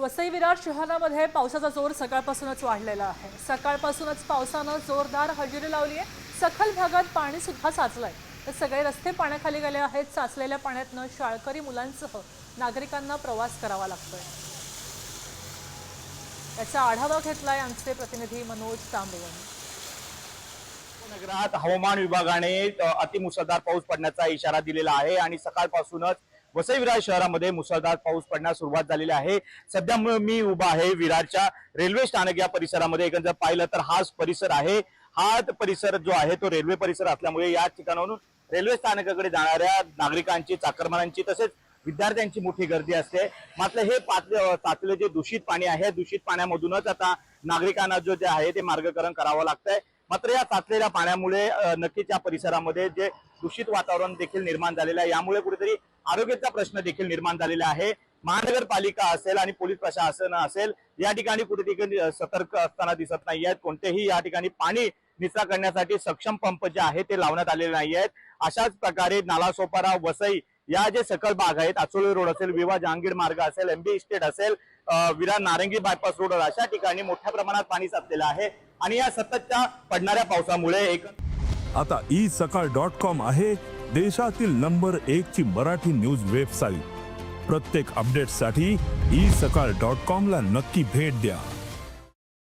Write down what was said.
वसई विरार शहरामध्ये पावसाचा जोर सकाळपासूनच वाढलेला आहे. सकाळपासूनच पावसानं जोरदार हजेरी लावली आहे. सखल भागात पाणी सुद्धा साचलंय. तर सगळे रस्ते पाण्याखाली गेले आहेत. साचलेल्या पाण्यातनं शाळकरी मुलांसह नागरिकांना प्रवास करावा लागतोय. याचा आढावा घेतलाय आमचे प्रतिनिधी मनोज तांबे यांनी नगरात हवामान विभागाने अतिमुसळधार पाऊस पडण्याचा इशारा दिलेला आहे आणि सकाळपासूनच वसई विरार शहरामध्ये मुसळधार पाऊस पडण्यास सुरुवात झालेली आहे. सध्या मी उभा आहे विरारच्या रेल्वे स्थानक या परिसरामध्ये. एकंदर पाहिलं तर हाच परिसर आहे. हा परिसर जो आहे तो रेल्वे परिसर असल्यामुळे या ठिकाणावरून रेल्वे स्थानकाकडे जाणाऱ्या नागरिकांची चाकरमानांची तसेच विद्यार्थ्यांची मोठी गर्दी असते. मात्र हे पातले जे दूषित पाणी आहे दूषित पाण्यामधूनच आता नागरिकांना जो जे आहे ते मार्गकरण करावं लागतंय. मात्र या साचलेल्या पाण्यामुळे नक्कीच या परिसरामध्ये जे दूषित वातावरण देखील निर्माण झालेलं आहे यामुळे कुठेतरी आरोग्याचा प्रश्न देखील निर्माण झालेला आहे. महानगरपालिका असेल आणि पोलीस प्रशासन असेल या ठिकाणी कुठे सतर्क असताना दिसत नाही आहेत. कोणतेही या ठिकाणी पाणी निचरा करण्यासाठी सक्षम पंप जे आहे ते लावण्यात आलेले नाही आहेत. अशाच प्रकारे नालासोपारा वसई या जे सकल भाग आहेत आचोली रोड असेल विवा जहांगीर मार्ग असेल एमबी इस्टेट असेल विरा नारंगी बायपास रोड अशा ठिकाणी मोठ्या प्रमाणात पाणी साचलेलं आहे. आणि या सततच्या पडणाऱ्या पावसामुळे एक आता ई सकाळ डॉट कॉम आहे देशातील नंबर एक ची मराठी न्यूज वेबसाईट प्रत्येक अपडेटसाठी ई सकाळ डॉट कॉम ला नक्की भेट द्या.